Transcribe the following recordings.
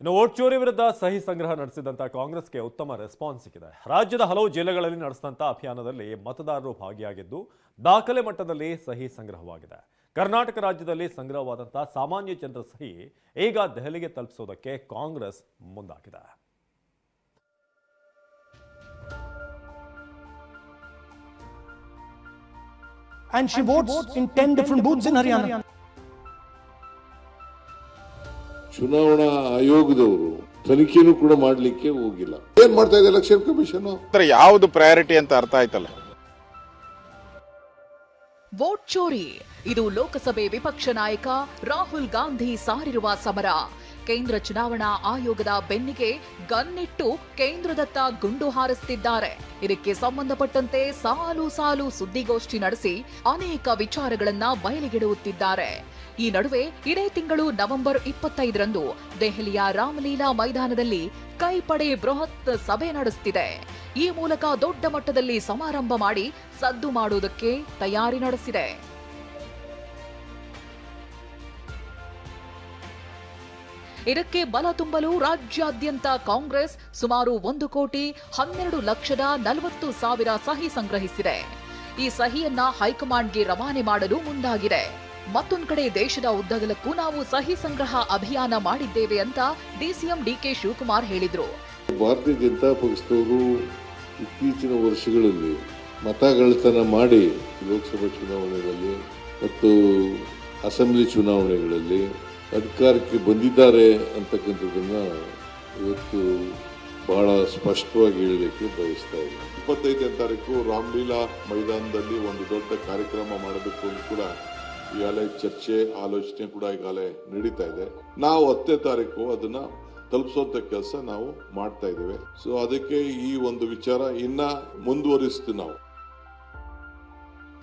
ಇನ್ನು ವೋಟ್ ಚೋರಿ ವಿರುದ್ಧ ಸಹಿ ಸಂಗ್ರಹ ನಡೆಸಿದಂತ ಕಾಂಗ್ರೆಸ್ಗೆ ಉತ್ತಮ ರೆಸ್ಪಾನ್ಸ್ ಸಿಕ್ಕಿದೆ. ರಾಜ್ಯದ ಹಲವು ಜಿಲ್ಲೆಗಳಲ್ಲಿ ನಡೆಸಿದಂತ ಅಭಿಯಾನದಲ್ಲಿ ಮತದಾರರು ಭಾಗಿಯಾಗಿದ್ದು, ದಾಖಲೆ ಮಟ್ಟದಲ್ಲಿ ಸಹಿ ಸಂಗ್ರಹವಾಗಿದೆ. ಕರ್ನಾಟಕ ರಾಜ್ಯದಲ್ಲಿ ಸಂಗ್ರಹವಾದಂತಹ ಸಾಮಾನ್ಯ ಜನರ ಸಹಿ ಈಗ ದೆಹಲಿಗೆ ತಲುಪಿಸೋದಕ್ಕೆ ಕಾಂಗ್ರೆಸ್ ಮುಂದಾಗಿದೆ. And she votes in 10 different booths in Haryana. ಚುನಾವಣಾ ಆಯೋಗದವರು ತನಿಖೆನೂ ಕೂಡ ಮಾಡಲಿಕ್ಕೆ ಹೋಗಿಲ್ಲ. ಏನ್ ಮಾಡ್ತಾ ಇದೆ ಎಲೆಕ್ಷನ್ ಕಮಿಷನ್? ಯಾವ್ದು ಪ್ರಯಾರಿಟಿ ಅಂತ ಅರ್ಥ ಆಯ್ತಲ್ಲ? ವೋಟ್ ಚೋರಿ. ಇದು ಲೋಕಸಭೆ ವಿಪಕ್ಷ ನಾಯಕ ರಾಹುಲ್ ಗಾಂಧಿ ಸಾರಿರುವ ಸಮರ. ಕೇಂದ್ರ ಚುನಾವಣಾ ಆಯೋಗದ ಬೆನ್ನಿಗೆ ಗನ್ನಿಟ್ಟು ಕೇಂದ್ರದತ್ತ ಗುಂಡು ಹಾರಿಸುತ್ತಿದ್ದಾರೆ ಇದಕ್ಕೆ ಸಂಬಂಧಪಟ್ಟಂತೆ ಸಾಲು ಸಾಲು ಸುದ್ದಿಗೋಷ್ಠಿ ನಡೆಸಿ ಅನೇಕ ವಿಚಾರಗಳನ್ನ ಬಯಲಿಗೆಡುತ್ತಿದ್ದಾರೆ ಈ ನಡುವೆ ಇದೇ ತಿಂಗಳು ನವೆಂಬರ್ ಇಪ್ಪತ್ತೈದರಂದು ದೆಹಲಿಯ ರಾಮಲೀಲಾ ಮೈದಾನದಲ್ಲಿ ಕೈಪಡೆ ಬೃಹತ್ ಸಭೆ ನಡೆಸುತ್ತಿದೆ ಈ ಮೂಲಕ ದೊಡ್ಡ ಮಟ್ಟದಲ್ಲಿ ಸಮಾರಂಭ ಮಾಡಿ ಸದ್ದು ಮಾಡುವುದಕ್ಕೆ ತಯಾರಿ ನಡೆಸಿದೆ. ಇದಕ್ಕೆ ಬಲ ತುಂಬಲು ರಾಜ್ಯಾದ್ಯಂತ ಕಾಂಗ್ರೆಸ್ ಸುಮಾರು ಒಂದು ಕೋಟಿ ಹನ್ನೆರಡು ಲಕ್ಷದ ನಲವತ್ತು ಸಾವಿರ ಸಹಿ ಸಂಗ್ರಹಿಸಿದೆ. ಈ ಸಹಿಯನ್ನ ಹೈಕಮಾಂಡ್ಗೆ ರವಾನೆ ಮಾಡಲು ಮುಂದಾಗಿದೆ. ಮತ್ತೊಂದು ಕಡೆ ದೇಶದ ಉದ್ದಗಲಕ್ಕೂ ನಾವು ಸಹಿ ಸಂಗ್ರಹ ಅಭಿಯಾನ ಮಾಡಿದ್ದೇವೆ ಅಂತ ಡಿಸಿಎಂ ಡಿಕೆ ಶಿವಕುಮಾರ್ ಹೇಳಿದರು. ಭಾರತೀಯ ಜನತಾ ಪಕ್ಷದವರು ಇತ್ತೀಚಿನ ವರ್ಷಗಳಲ್ಲಿ ಮತಗಳತನ ಮಾಡಿ ಲೋಕಸಭಾ ಚುನಾವಣೆಗಳಲ್ಲಿ ಮತ್ತು ಅಸೆಂಬ್ಲಿ ಚುನಾವಣೆಗಳಲ್ಲಿ ಅಧಿಕಾರಕ್ಕೆ ಬಂದಿದ್ದಾರೆ ಅಂತಕ್ಕಂಥದ್ದನ್ನು ಇವತ್ತು ಬಹಳ ಸ್ಪಷ್ಟವಾಗಿ ಹೇಳಲಿಕ್ಕೆ ಬಯಸ್ತಾ ಇದೆ ಇಪ್ಪತ್ತೈದನೇ ತಾರೀಕು ರಾಮಲೀಲಾ ಮೈದಾನದಲ್ಲಿ ಒಂದು ದೊಡ್ಡ ಕಾರ್ಯಕ್ರಮ ಮಾಡಬೇಕು ಅಂತ ಕೂಡ ಈಗಾಗಲೇ ಚರ್ಚೆ, ಆಲೋಚನೆ ಕೂಡ ಈಗಾಗಲೇ ನಡೀತಾ ಇದೆ. ನಾವು ಹತ್ತನೇ ತಾರೀಕು ಅದನ್ನ ತಲುಪಿಸುವಂತ ಕೆಲಸ ನಾವು ಮಾಡ್ತಾ ಇದ್ದೇವೆ. ಸೊ ಅದಕ್ಕೆ ಈ ಒಂದು ವಿಚಾರ ಇನ್ನ ಮುಂದುವರಿಸ್ತೀವಿ ನಾವು.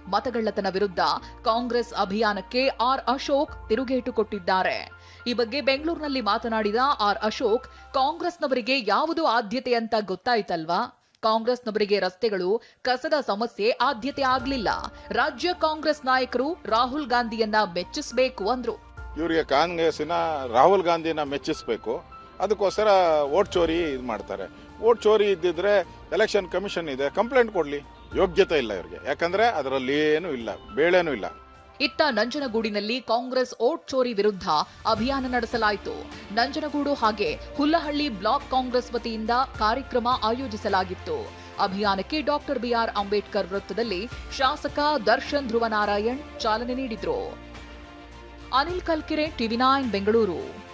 ಮತಗಳ್ಳತನ ವಿರುದ್ಧ ಕಾಂಗ್ರೆಸ್ ಅಭಿಯಾನಕ್ಕೆ ಆರ್ ಅಶೋಕ್ ತಿರುಗೇಟು ಕೊಟ್ಟಿದ್ದಾರೆ. ಈ ಬಗ್ಗೆ ಬೆಂಗಳೂರಿನಲ್ಲಿ ಮಾತನಾಡಿದ ಆರ್ ಅಶೋಕ್, ಕಾಂಗ್ರೆಸ್ನವರಿಗೆ ಯಾವುದು ಆದ್ಯತೆ ಅಂತ ಗೊತ್ತಾಯ್ತಲ್ವಾ? ಕಾಂಗ್ರೆಸ್ನವರಿಗೆ ರಸ್ತೆಗಳು, ಕಸದ ಸಮಸ್ಯೆ ಆದ್ಯತೆ ಆಗಲಿಲ್ಲ. ರಾಜ್ಯ ಕಾಂಗ್ರೆಸ್ ನಾಯಕರು ರಾಹುಲ್ ಗಾಂಧಿಯನ್ನ ಮೆಚ್ಚಿಸಬೇಕು ಅಂದ್ರು. ಇವರಿಗೆ ಕಾಂಗ್ರೆಸ್ಸಿನ ರಾಹುಲ್ ಗಾಂಧಿನ ಮೆಚ್ಚಿಸಬೇಕು. ಅದಕ್ಕೋಸ್ಕರ ಓಟ್ ಚೋರಿ ಇದು ಮಾಡ್ತಾರೆ. ಓಟ್ ಚೋರಿ ಇದ್ದಿದ್ರೆ ಎಲೆಕ್ಷನ್ ಕಮಿಷನ್ ಇದೆ, ಕಂಪ್ಲೇಂಟ್ ಕೊಡ್ಲಿ. ಯೋಗ್ಯತೆ ಇಲ್ಲ ಇವ್ರಿಗೆ. ಯಾಕಂದ್ರೆ ಅದರಲ್ಲಿ ಏನು ಇಲ್ಲ, ಬೇಳೆನೂ ಇಲ್ಲ. ಇತ್ತ ನಂಜನಗೂಡಿನಲ್ಲಿ ಕಾಂಗ್ರೆಸ್ ಓಟ್ ಚೋರಿ ವಿರುದ್ಧ ಅಭಿಯಾನ ನಡೆಸಲಾಯಿತು. ನಂಜನಗೂಡು ಹಾಗೆ ಹುಲ್ಲಹಳ್ಳಿ ಬ್ಲಾಕ್ ಕಾಂಗ್ರೆಸ್ ವತಿಯಿಂದ ಕಾರ್ಯಕ್ರಮ ಆಯೋಜಿಸಲಾಗಿತ್ತು. ಅಭಿಯಾನಕ್ಕೆ ಡಾಕ್ಟರ್ ಬಿಆರ್ ಅಂಬೇಡ್ಕರ್ ವೃತ್ತದಲ್ಲಿ ಶಾಸಕ ದರ್ಶನ್ ಧ್ರುವನಾರಾಯಣ್ ಚಾಲನೆ ನೀಡಿದರು. Anil Kalkere, TV nine, Bengaluru.